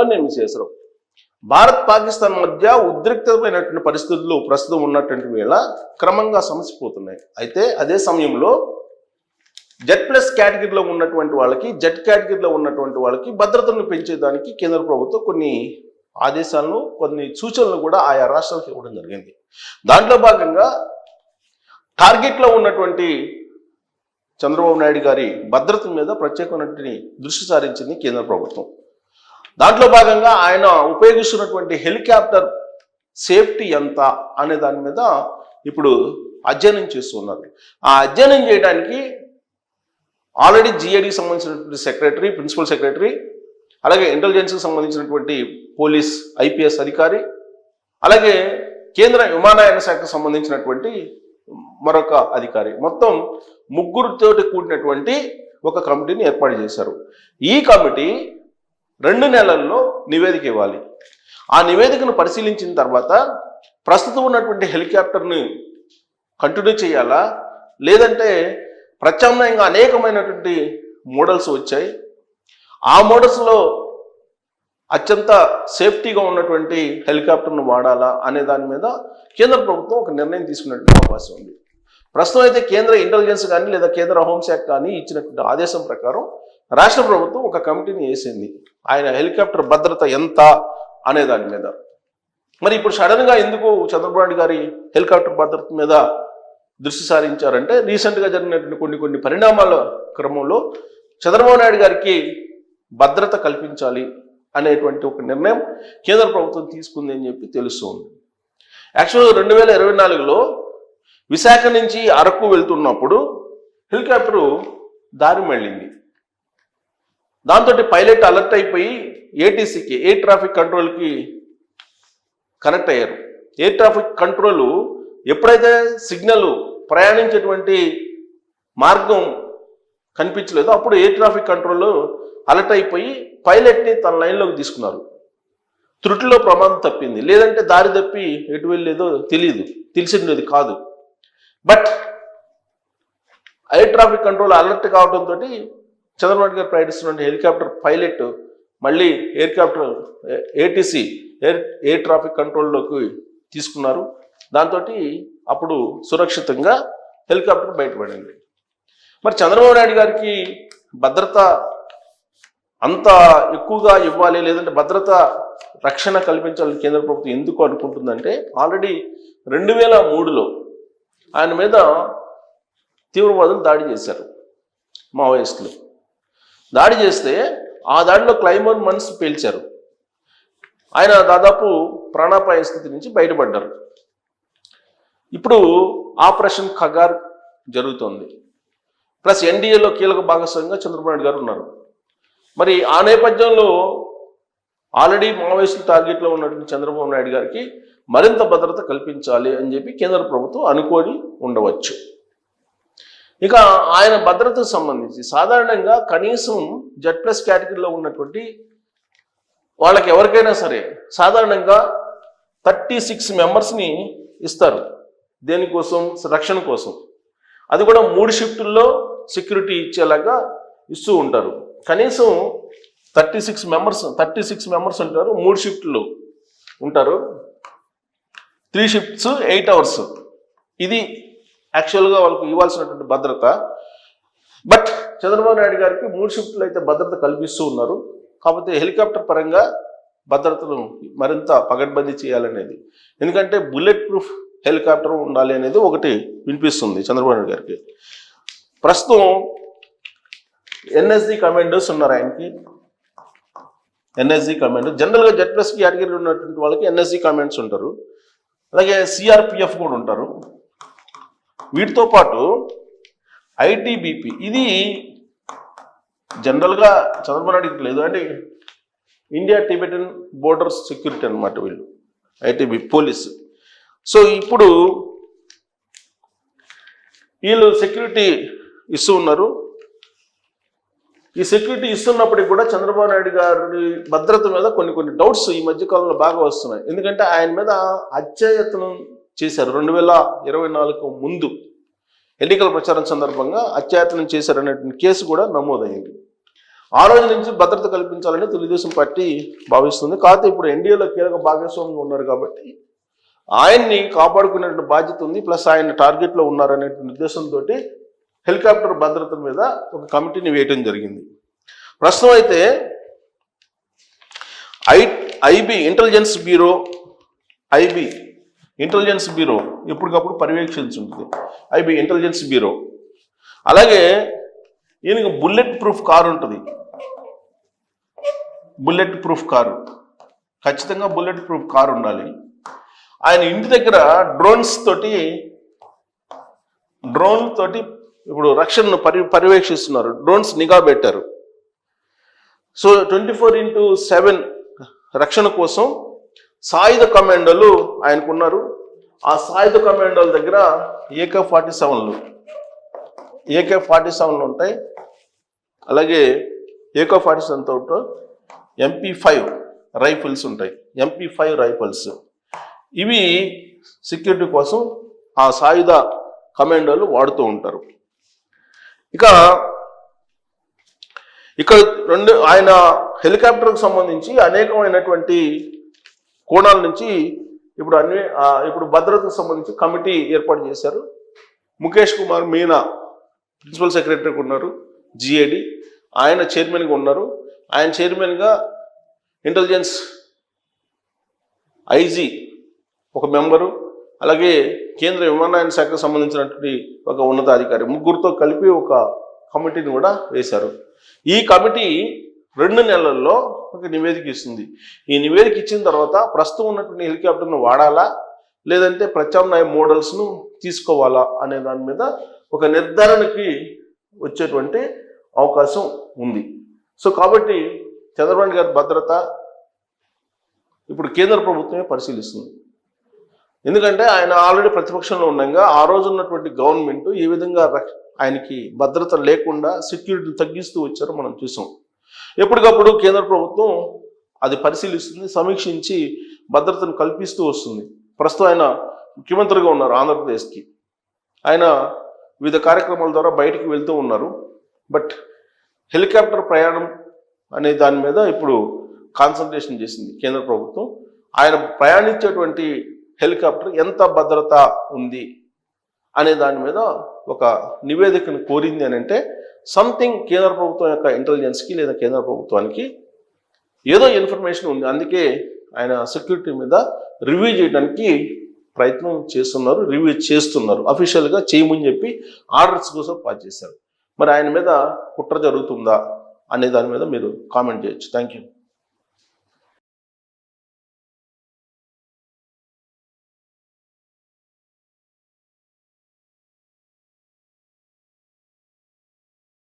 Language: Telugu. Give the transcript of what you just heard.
విమానాలను ఏమి చేశారు? భారత్ పాకిస్తాన్ మధ్య ఉద్రిక్తమైనటువంటి పరిస్థితులు ప్రస్తుతం ఉన్నటువంటి వేళ క్రమంగా సమసిపోతున్నాయి. అయితే అదే సమయంలో జెడ్ ప్లస్ కేటగిరీలో ఉన్నటువంటి వాళ్ళకి జెడ్ కేటగిరీలో ఉన్నటువంటి వాళ్ళకి భద్రతను పెంచేదానికి కేంద్ర ప్రభుత్వం కొన్ని ఆదేశాలను కొన్ని సూచనలు కూడా ఆయా రాష్ట్రాలకు ఇవ్వడం జరిగింది. దాంట్లో భాగంగా టార్గెట్లో ఉన్నటువంటి చంద్రబాబు నాయుడు గారి భద్రత మీద ప్రత్యేకమైనటువంటి దృష్టి సారించింది కేంద్ర ప్రభుత్వం. దాంట్లో భాగంగా ఆయన ఉపయోగిస్తున్నటువంటి హెలికాప్టర్ సేఫ్టీ ఎంత అనే దాని మీద ఇప్పుడు అధ్యయనం చేస్తున్నారు. ఆ అధ్యయనం చేయడానికి ఆల్రెడీ జిఏడికి సంబంధించినటువంటి సెక్రటరీ ప్రిన్సిపల్ సెక్రటరీ అలాగే ఇంటెలిజెన్స్కి సంబంధించినటువంటి పోలీస్ ఐపీఎస్ అధికారి అలాగే కేంద్ర విమానయాన శాఖకు సంబంధించినటువంటి మరొక అధికారి. మొత్తం ముగ్గురితోటి కూడినటువంటి ఒక కమిటీని ఏర్పాటు చేశారు. ఈ కమిటీ రెండు నెలల్లో నివేదిక ఇవ్వాలి. ఆ నివేదికను పరిశీలించిన తర్వాత ప్రస్తుతం ఉన్నటువంటి హెలికాప్టర్ని కంటిన్యూ చేయాలా? లేదంటే ప్రత్యామ్నాయంగా అనేకమైనటువంటి మోడల్స్ వచ్చాయి. ఆ మోడల్స్లో అత్యంత సేఫ్టీగా ఉన్నటువంటి హెలికాప్టర్ను వాడాలా అనే దాని మీద కేంద్ర ప్రభుత్వం ఒక నిర్ణయం తీసుకున్నటువంటి అవకాశం ఉంది. ప్రస్తుతం అయితే కేంద్ర ఇంటెలిజెన్స్ కానీ లేదా కేంద్ర హోంశాఖ కానీ ఇచ్చినటువంటి ఆదేశం ప్రకారం రాష్ట్ర ప్రభుత్వం ఒక కమిటీని వేసింది. ఆయన హెలికాప్టర్ భద్రత ఎంత అనే దాని మీద. మరి ఇప్పుడు సడన్గా ఎందుకు చంద్రబాబు గారి హెలికాప్టర్ భద్రత మీద దృష్టి సారించారంటే రీసెంట్గా జరిగినటువంటి కొన్ని కొన్ని పరిణామాల క్రమంలో చంద్రబాబు నాయుడు గారికి భద్రత కల్పించాలి అనేటువంటి ఒక నిర్ణయం కేంద్ర ప్రభుత్వం తీసుకుంది అని చెప్పి తెలుస్తుంది. యాక్చువల్గా రెండు వేల ఇరవై నాలుగులో విశాఖ నుంచి అరకు వెళ్తున్నప్పుడు హెలికాప్టరు దారి మళ్ళింది. దాంతో పైలట్ అలర్ట్ అయిపోయి ఏటీసీకి ఎయిర్ ట్రాఫిక్ కంట్రోల్కి కనెక్ట్ అయ్యారు. ఎయిర్ ట్రాఫిక్ కంట్రోల్ ఎప్పుడైతే సిగ్నల్ ప్రయాణించేటువంటి మార్గం కనిపించలేదో అప్పుడు ఎయిర్ ట్రాఫిక్ కంట్రోల్ అలర్ట్ అయిపోయి పైలట్ని తన లైన్లోకి తీసుకున్నారు. త్రుటిలో ప్రమాదం తప్పింది. లేదంటే దారి తప్పి ఎటు వెళ్ళేదో తెలియదు తెలిసినది కాదు. But air traffic control alert కావడంతో చంద్రబాబు గారు ప్రయాణిస్తున్న హెలికాప్టర్ పైలట్ మళ్ళీ ఎయిర్కాప్టర్ ఏటీసీ ఎయిర్ ఎయిర్ ట్రాఫిక్ కంట్రోల్లోకి తీసుకున్నారు. దాంతో అప్పుడు సురక్షితంగా హెలికాప్టర్ బయటపడింది. మరి చంద్రబాబు నాయుడు గారికి భద్రత అంత ఎక్కువగా ఇవ్వాలి లేదంటే భద్రత రక్షణ కల్పించాలని కేంద్ర ప్రభుత్వం ఎందుకు అనుకుంటుందంటే ఆల్రెడీ రెండు వేల మూడులో ఆయన మీద తీవ్రవాదులు దాడి చేశారు మావోయిస్టులు. దాడి చేస్తే ఆ దాడిలో క్లైమర్ మన్స్ పేల్చారు. ఆయన దాదాపు ప్రాణాపాయ స్థితి నుంచి బయటపడ్డారు. ఇప్పుడు ఆపరేషన్ ఖగార్ జరుగుతోంది. ప్లస్ ఎన్డీఏలో కీలక భాగస్వామిగా చంద్రబాబు నాయుడు గారు ఉన్నారు. మరి ఆ నేపథ్యంలో ఆల్రెడీ మావోయిస్టు టార్గెట్లో ఉన్నటువంటి చంద్రబాబు నాయుడు గారికి మరింత భద్రత కల్పించాలి అని చెప్పి కేంద్ర ప్రభుత్వం అనుకొని ఉండవచ్చు. ఇక ఆయన భద్రతకు సంబంధించి సాధారణంగా కనీసం జెడ్ ప్లస్ కేటగిరీలో ఉన్నటువంటి వాళ్ళకి ఎవరికైనా సరే సాధారణంగా థర్టీ సిక్స్ మెంబర్స్ని ఇస్తారు. దేనికోసం రక్షణ కోసం. అది కూడా మూడు షిఫ్టుల్లో సెక్యూరిటీ ఇచ్చేలాగా ఇస్తూ ఉంటారు. కనీసం thirty six members thirty six members ఉంటారు మూడు షిఫ్ట్లు ఉంటారు. త్రీ షిఫ్ట్స్ ఎయిట్ అవర్స్ ఇది యాక్చువల్గా వాళ్ళకి ఇవ్వాల్సినటువంటి భద్రత. బట్ చంద్రబాబు నాయుడు గారికి మూడు షిఫ్ట్లు అయితే భద్రత కల్పిస్తూ ఉన్నారు. కాకపోతే హెలికాప్టర్ పరంగా భద్రతను మరింత పగడ్బందీ చేయాలనేది. ఎందుకంటే బుల్లెట్ ప్రూఫ్ హెలికాప్టర్ ఉండాలి అనేది ఒకటి వినిపిస్తుంది చంద్రబాబు నాయుడు గారికి. ప్రస్తుతం ఎన్ఎస్జి కమాండర్స్ ఉన్నారు ఆయనకి. NSG commander. జనరల్గా జెడ్ ప్లస్ కేటగిరీలో ఉన్నటువంటి వాళ్ళకి ఎన్ఎస్జి కమాండ్స్ ఉంటారు. అలాగే సిఆర్పిఎఫ్ కూడా ఉంటారు. వీటితో పాటు ఐటీబీపీ ఇది జనరల్గా చంద్రబాబు నాయుడు లేదు. అంటే ఇండియా టిబెటన్ బోర్డర్ సెక్యూరిటీ అనమాట వీళ్ళు ఐటీబీ పోలీస్. సో ఇప్పుడు వీళ్ళు సెక్యూరిటీ ఇస్తూ ఉన్నారు. ఈ సెక్యూరిటీ ఇస్తున్నప్పటికి కూడా చంద్రబాబు నాయుడు గారి భద్రత మీద కొన్ని కొన్ని డౌట్స్ ఈ మధ్య కాలంలో బాగా వస్తున్నాయి. ఎందుకంటే ఆయన మీద హత్యాయత్నం చేశారు. రెండు వేల ఇరవై నాలుగు ముందు ఎన్నికల ప్రచారం సందర్భంగా అత్యాయత్నం చేశారనేటువంటి కేసు కూడా నమోదైంది. ఆ రోజు నుంచి భద్రత కల్పించాలని తెలుగుదేశం పార్టీ భావిస్తుంది. కాకపోతే ఇప్పుడు ఎన్డీఏలో కీలక భాగస్వామ్యంగా ఉన్నారు కాబట్టి ఆయన్ని కాపాడుకునేటువంటి బాధ్యత ఉంది. ప్లస్ ఆయన టార్గెట్లో ఉన్నారనేటువంటి ఉద్దేశంతో హెలికాప్టర్ భద్రత మీద ఒక కమిటీని వేయటం జరిగింది. ప్రస్తుతం అయితే I IB intelligence bureau IB intelligence bureau ఎప్పటికప్పుడు పర్యవేక్షించుంటుంది. ఐబి ఇంటెలిజెన్స్ బ్యూరో అలాగే ఈయనకి బుల్లెట్ ప్రూఫ్ కారు ఉంటుంది. బుల్లెట్ ప్రూఫ్ కారు ఖచ్చితంగా బుల్లెట్ ప్రూఫ్ కారు ఉండాలి. ఆయన ఇంటి దగ్గర డ్రోన్స్ తోటి డ్రోన్ తోటి ఇప్పుడు రక్షణను పరి పర్యవేక్షిస్తున్నారు. డ్రోన్స్ నిఘా పెట్టారు. So twenty four into seven రక్షణ కోసం సాయుధ కమాండోలు ఆయనకున్నారు. ఆ సాయుధ కమాండోల దగ్గర ఏకే ఫార్టీ సెవెన్లు. ఏకే ఫార్టీ సెవెన్లు ఉంటాయి. అలాగే ఏకో ఫార్టీ సెవెన్తో ఎంపీ ఫైవ్ రైఫిల్స్ ఉంటాయి. MP five rifles. ఇవి సెక్యూరిటీ కోసం ఆ సాయుధ కమాండోలు వాడుతూ ఉంటారు. ఇక ఇక్కడ రెండు ఆయన హెలికాప్టర్కి సంబంధించి అనేకమైనటువంటి కోణాల నుంచి ఇప్పుడు అన్ని ఇప్పుడు భద్రతకు సంబంధించి కమిటీ ఏర్పాటు చేశారు. ముఖేష్ కుమార్ మీనా ప్రిన్సిపల్ సెక్రటరీ ఉన్నారు జిఏడి ఆయన చైర్మన్గా ఉన్నారు. ఆయన చైర్మన్గా ఇంటెలిజెన్స్ ఐజీ ఒక మెంబరు అలాగే కేంద్ర విమానయాన శాఖకు సంబంధించినటువంటి ఒక ఉన్నతాధికారి. ముగ్గురితో కలిపి ఒక కమిటీని కూడా వేశారు. ఈ కమిటీ రెండు నెలల్లో ఒక నివేదిక ఇస్తుంది. ఈ నివేదిక ఇచ్చిన తర్వాత ప్రస్తుతం ఉన్నటువంటి హెలికాప్టర్ను వాడాలా? లేదంటే ప్రత్యామ్నాయ మోడల్స్ను తీసుకోవాలా? అనే దాని మీద ఒక నిర్ధారణకి వచ్చేటువంటి అవకాశం ఉంది. సో కాబట్టి చంద్రబాబు గారి భద్రత ఇప్పుడు కేంద్ర ప్రభుత్వమే పరిశీలిస్తుంది. ఎందుకంటే ఆయన ఆల్రెడీ ప్రతిపక్షంలో ఉండగా ఆ రోజు ఉన్నటువంటి గవర్నమెంట్ ఏ విధంగా ఆయనకి భద్రత లేకుండా సెక్యూరిటీని తగ్గిస్తూ వచ్చారో మనం చూసాం. ఎప్పటికప్పుడు కేంద్ర ప్రభుత్వం అది పరిశీలిస్తుంది సమీక్షించి భద్రతను కల్పిస్తూ వస్తుంది. ప్రస్తుతం ఆయన ముఖ్యమంత్రిగా ఉన్నారు ఆంధ్రప్రదేశ్కి. ఆయన వివిధ కార్యక్రమాల ద్వారా బయటికి వెళ్తూ ఉన్నారు. బట్ హెలికాప్టర్ ప్రయాణం అనే దాని మీద ఇప్పుడు కాన్సన్ట్రేషన్ చేసింది కేంద్ర ప్రభుత్వం. ఆయన ప్రయాణించేటువంటి హెలికాప్టర్ ఎంత భద్రత ఉంది అనే దాని మీద ఒక నివేదికను కోరింది అని అంటే సంథింగ్ కేంద్ర ప్రభుత్వం యొక్క ఇంటెలిజెన్స్కి లేదా కేంద్ర ప్రభుత్వానికి ఏదో ఇన్ఫర్మేషన్ ఉంది. అందుకే ఆయన సెక్యూరిటీ మీద రివ్యూ చేయడానికి ప్రయత్నం చేస్తున్నారు రివ్యూ చేస్తున్నారు. అఫీషియల్గా చేయమని చెప్పి ఆర్డర్స్ కోసం పాస్ చేశారు. మరి ఆయన మీద కుట్ర జరుగుతుందా అనే దాని మీద మీరు కామెంట్ చేయొచ్చు. Thank you